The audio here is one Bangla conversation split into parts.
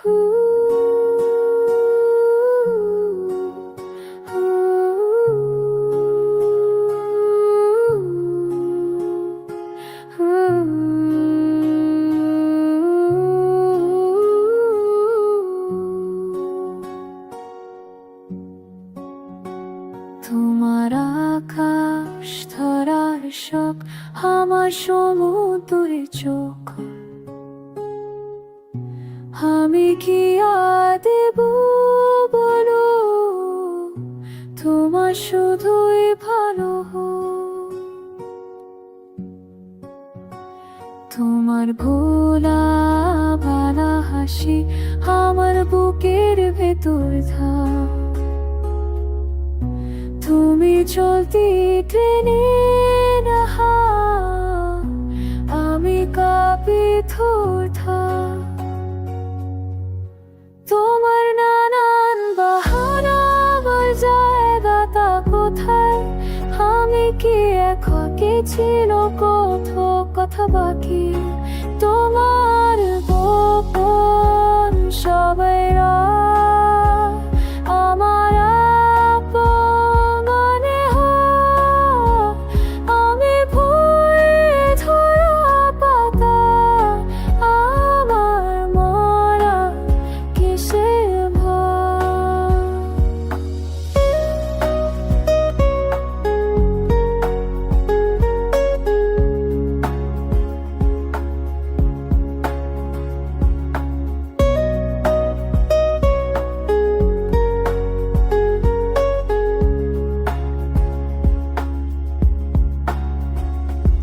তোমার আকাশ ধরার শখ আমার সমুদ্রে চোখ। আমি কি দেব বলো তোমার শুধুই ভালো। তোমার ভোলা ভালা হাসি আমার বুকের ভেতর থাক তুমি চলতি ট্রেনে আমি কাঁপি থা তোমার নানান বাহানা আমার জায়গাটা কোথায়? আমি কি এখন কি ছিল কথা বাকি? তোমার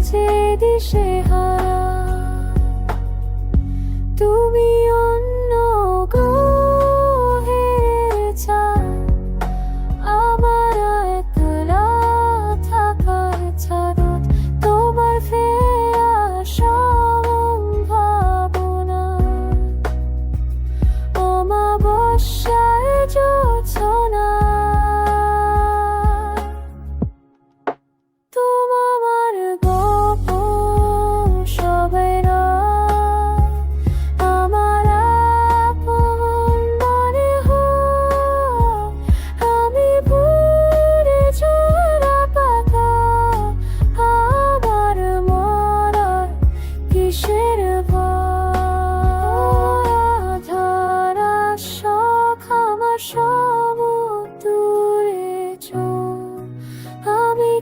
হয়েছে দিশে হারা তুমি অন্য চাঁদ আমার তোমার অমাবস্যায়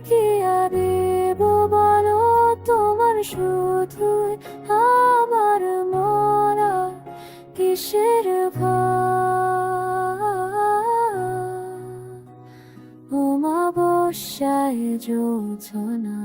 কি আর বলো তোমার শুধু আমার মরা কিসের ভয়? অমাবস্যায় যোজনা